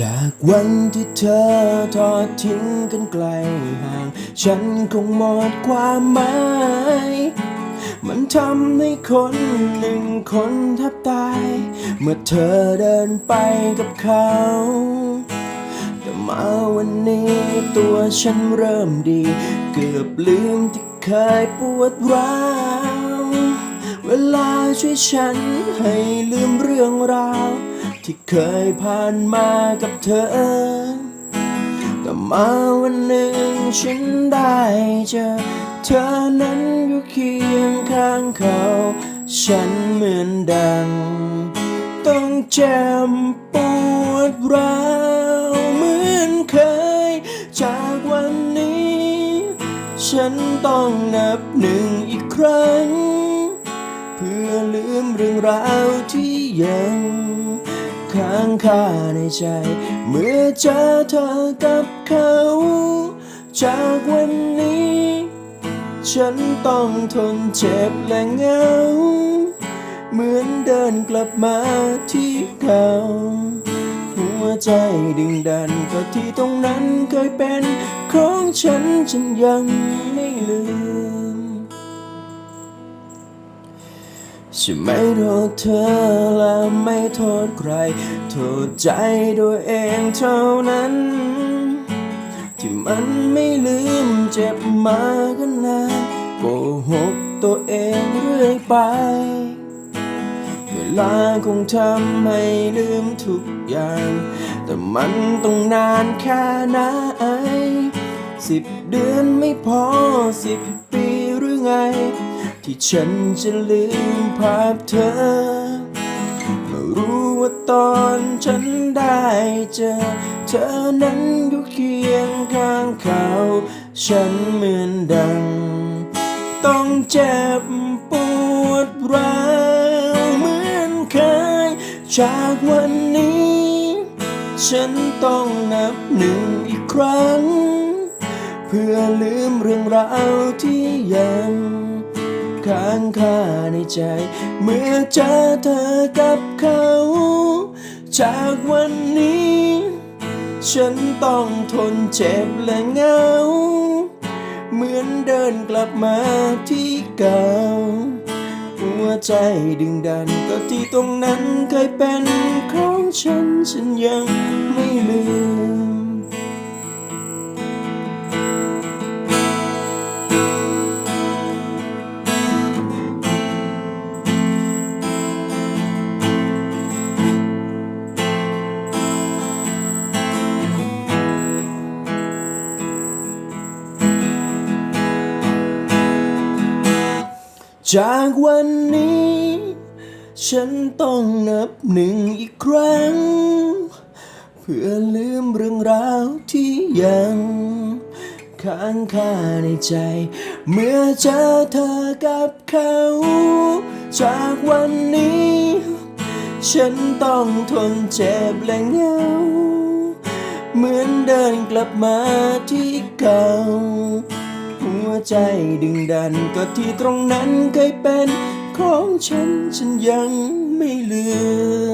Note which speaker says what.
Speaker 1: จากวันที่เธอทอดทิ้งกันไกลห่าง ฉันคงหมดความหมาย มันทำให้คนหนึ่งคนแทบตาย เมื่อเธอเดินไปกับเขา แต่มาวันนี้ตัวฉันเริ่มดี เกือบลืมที่เคยปวดร้าวเวลาช่วยฉันให้ลืมเรื่องราว ที่เคยผ่านมากับเธอ แต่มาวันหนึ่งฉันได้เจอ เธอนั้นอยู่เคียงข้างเขา ฉันเหมือนดัง ต้องเจ็บปวดร้าวเหมือนเคย จากวันนี้ ฉันต้องนับหนึ่งอีกครั้ง เพื่อลืมเรื่องราวที่ยัง ค้างคาในใจ เมื่อเจอเธอกับเขา จากวันนี้ ฉันต้องทนเจ็บและเหงา เหมือนเดินกลับมาที่เก่าหัวใจดึงดันก็ที่ตรงนั้นเคยเป็น ของฉันฉันยังไม่ลืม ฉันไม่โทษเธอและไม่โทษใคร โทษใจตัวเองเท่านั้น ที่มันไม่ลืมเจ็บมากันนานโกหกตัวเองเรื่อยไป เวลาคงทำให้ลืมทุกอย่าง แต่มันต้องนานแค่ไหนสิบเดือนไม่พอสิบปีหรือไง ที่ฉันจะลืมภาพเธอเมื่อรู้ว่าตอนฉันได้เจอ เธอนั้นอยู่เคียงข้างเขา ฉันเหมือนดัง ต้องเจ็บปวดร้าวเหมือนเคย จากวันนี้ ฉันต้องนับหนึ่งอีกครั้ง เพื่อลืมเรื่องราวที่ยัง ค้างคาในใจ เมื่อเจอเธอกับเขา จากวันนี้ ฉันต้องทนเจ็บและเหงา เหมือนเดินกลับมาที่เก่า หัวใจดึงดันก็ที่ตรงนั้นเคยเป็นของฉัน ฉันยังไม่ลืม จากวันนี้ ฉันต้องนับหนึ่งอีกครั้ง เพื่อลืมเรื่องราวที่ยังค้างคาในใจ เมื่อเจอเธอกับเขา จากวันนี้ ฉันต้องทนเจ็บและเหงา เหมือนเดินกลับมาที่เก่า ใจดึงดันก็ที่ตรงนั้นเคยเป็นของฉันฉันยังไม่ลืม